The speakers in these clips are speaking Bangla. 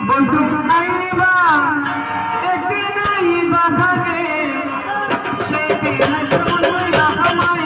বন্ধু আইবা একদিন আইবা ঘরে সেদিন আসে বন্ধু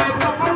Thank you.